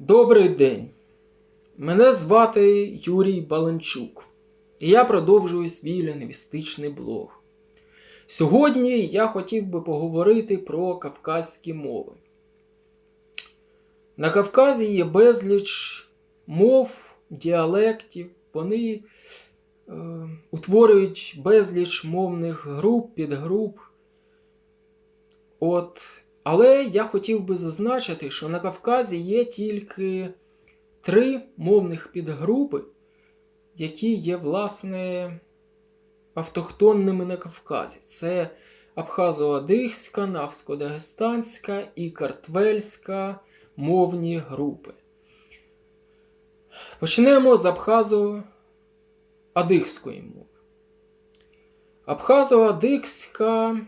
Добрий день. Мене звати Юрій Баланчук, і я продовжую свій лінгвістичний блог. Сьогодні я хотів би поговорити про кавказькі мови. На Кавказі є безліч мов, діалектів, вони е, утворюють безліч мовних груп, підгруп. От, але я хотів би зазначити, що на Кавказі є тільки три мовних підгрупи, які є, власне, автохтонними на Кавказі. Це Абхазо-Адигська, Нахсько-Дагестанська і Картвельська мовні групи. Почнемо з Абхазо-Адигської мови. Абхазо-Адигська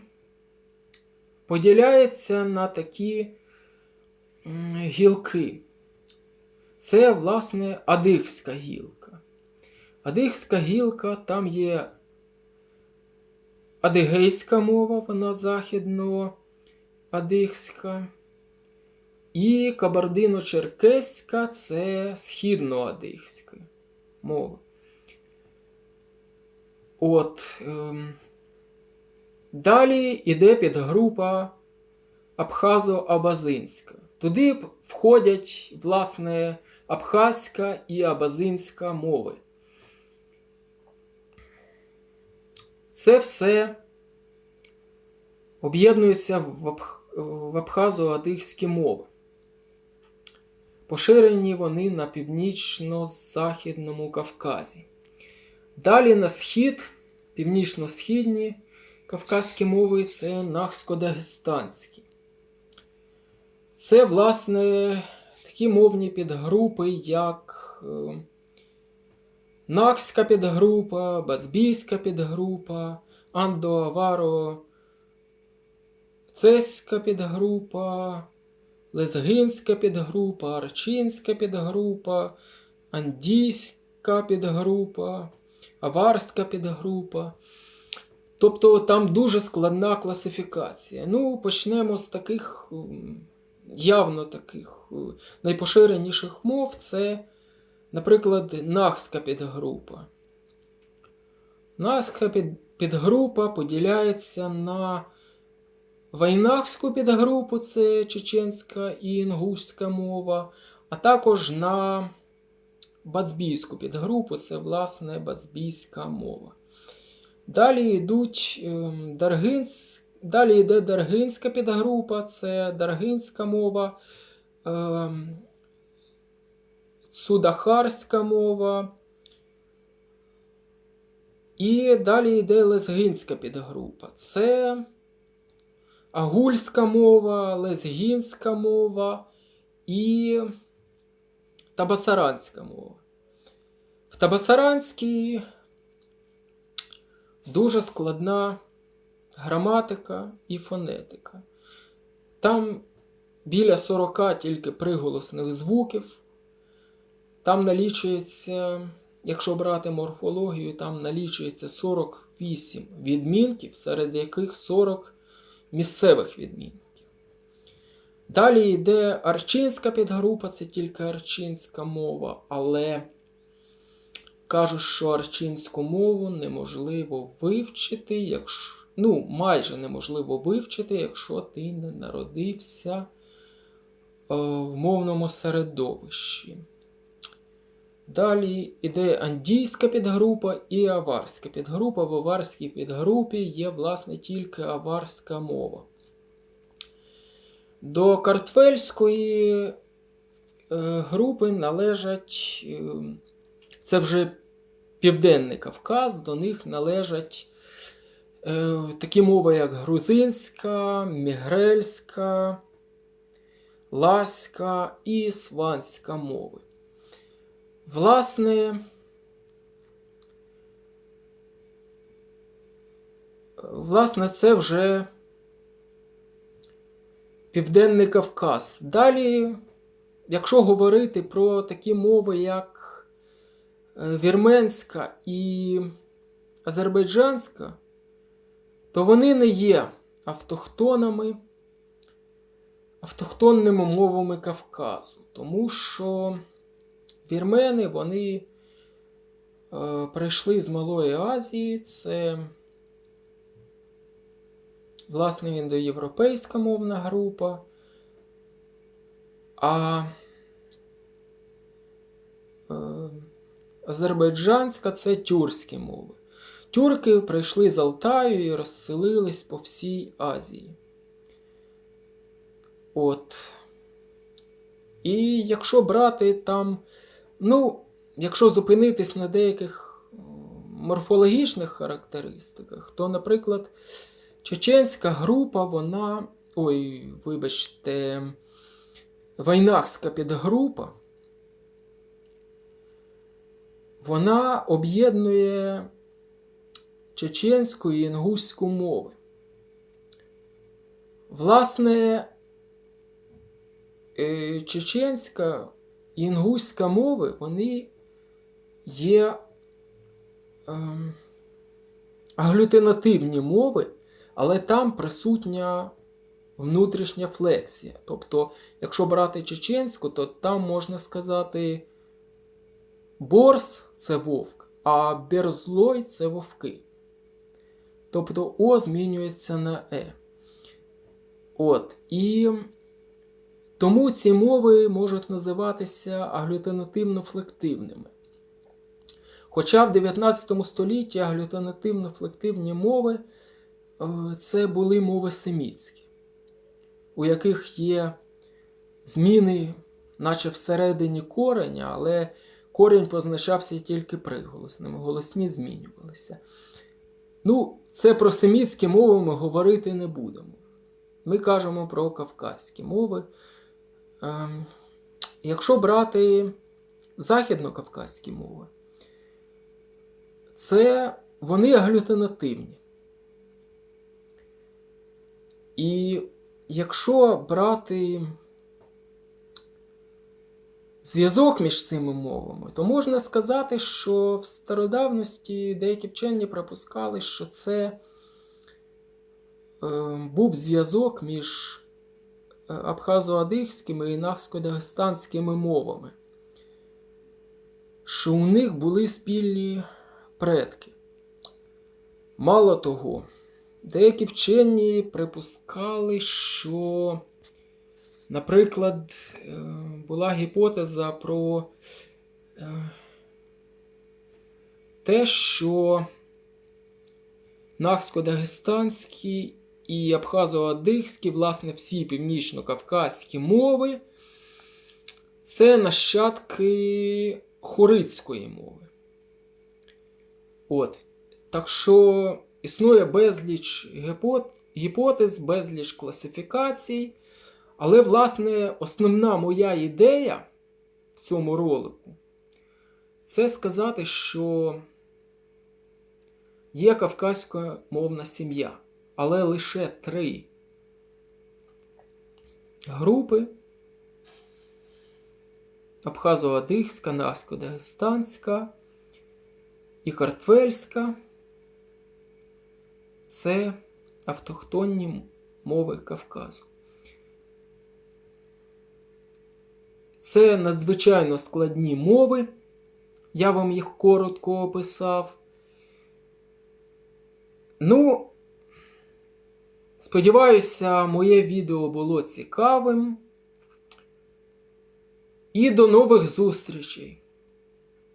поділяється на такі гілки. Це, власне, Адигська гілка. Адигська гілка, там є адигейська мова, вона західно-адигська. І кабардино-черкеська це східно-адигська мова. От. Ем, Далі йде підгрупа Абхазо-Абазинська. Туди входять, власне, абхазька і абазинська мови. Це все об'єднується в, Абх... абхазо-адигські мови. Поширені вони на північно-західному Кавказі. Далі на схід, північно-східні кавказькі мови це нахсько-дагестанські. Це, власне, такі мовні підгрупи, як е, Накська підгрупа, Базбійська підгрупа, Андо-Аваро, Цеська підгрупа, Лезгинська підгрупа, Арчинська підгрупа, Андійська підгрупа, Аварська підгрупа. Тобто там дуже складна класифікація. Ну, почнемо з таких явно таких е, найпоширеніших мов це, наприклад, нахська підгрупа. Нахська підгрупа поділяється на вайнахську підгрупу, це чеченська і інгушська мова, а також на бацбійську підгрупу, це, власне, бацбійська мова. Далі йдуть ем, Даргинсь, далі йде Даргинська підгрупа, це Даргинська мова, ем, Судахарська мова. І далі йде Лезгинська підгрупа. Це Агульська мова, Лезгінська мова і Табасаранська мова. В Табасаранській дуже складна граматика і фонетика. Там біля 40 тільки приголосних звуків. Там налічується, якщо брати морфологію, там налічується 48 відмінків, серед яких 40 місцевих відмінків. Далі йде арчинська підгрупа, це тільки арчинська мова, але кажуть, що арчинську мову неможливо вивчити, якщо, ну, майже неможливо вивчити, якщо ти не народився е, в мовному середовищі. Далі йде андійська підгрупа і аварська підгрупа. В аварській підгрупі є, власне, тільки аварська мова. До картвельської е, групи належать. е, це вже Південний Кавказ, до них належать е, такі мови, як грузинська, мігрельська, ласька і сванська мови. Власне, власне, це вже Південний Кавказ. Далі, якщо говорити про такі мови, як вірменська і азербайджанська, то вони не є автохтонами. автохтонними мовами Кавказу, тому що вірмени вони е, прийшли з Малої Азії, це власне індоєвропейська мовна група. А азербайджанська це тюркські мови. Тюрки прийшли з Алтаю і розселились по всій Азії. От. І якщо брати там, ну, якщо зупинитись на деяких морфологічних характеристиках, то, наприклад, чеченська група, вона. Ой, вибачте, вайнахська підгрупа, вона об'єднує чеченську і інгуську мови. Власне, е, чеченська і інгуська мови, вони є ем, аглютинативні мови, але там присутня внутрішня флексія. Тобто, якщо брати чеченську, то там можна сказати борс це вовк, а берзлой це вовки. Тобто О змінюється на Е. От. І тому ці мови можуть називатися аглютинативно-флективними. Хоча в 19 столітті аглютинативно-флективні мови е, це були мови семітські, у яких є зміни, наче всередині кореня, але корінь позначався тільки приголосними, голосні змінювалися. Ну, це про семітські мови ми говорити не будемо. Ми кажемо про кавказькі мови. Ем, якщо брати західнокавказькі мови, це вони аглютинативні. І якщо брати зв'язок між цими мовами, то можна сказати, що в стародавності деякі вчені припускали, що це е, був зв'язок між е, абхазо-адихськими і нахсько-дагестанськими мовами, що у них були спільні предки. Мало того, деякі вчені припускали, що, наприклад, е, була гіпотеза про е, те, що нахсько-дагестанські і абхазо-адихські, власне, всі північно-кавказькі мови це нащадки хорицької мови. От. Так що існує безліч гіпотез, безліч класифікацій. Але, власне, основна моя ідея в цьому ролику це сказати, що є кавказька мовна сім'я, але лише три групи: Абхазо-Адихська, Насько-Дагестанська і Картвельська. Це автохтонні мови Кавказу. Це надзвичайно складні мови. Я вам їх коротко описав. Ну, сподіваюся, моє відео було цікавим. І до нових зустрічей!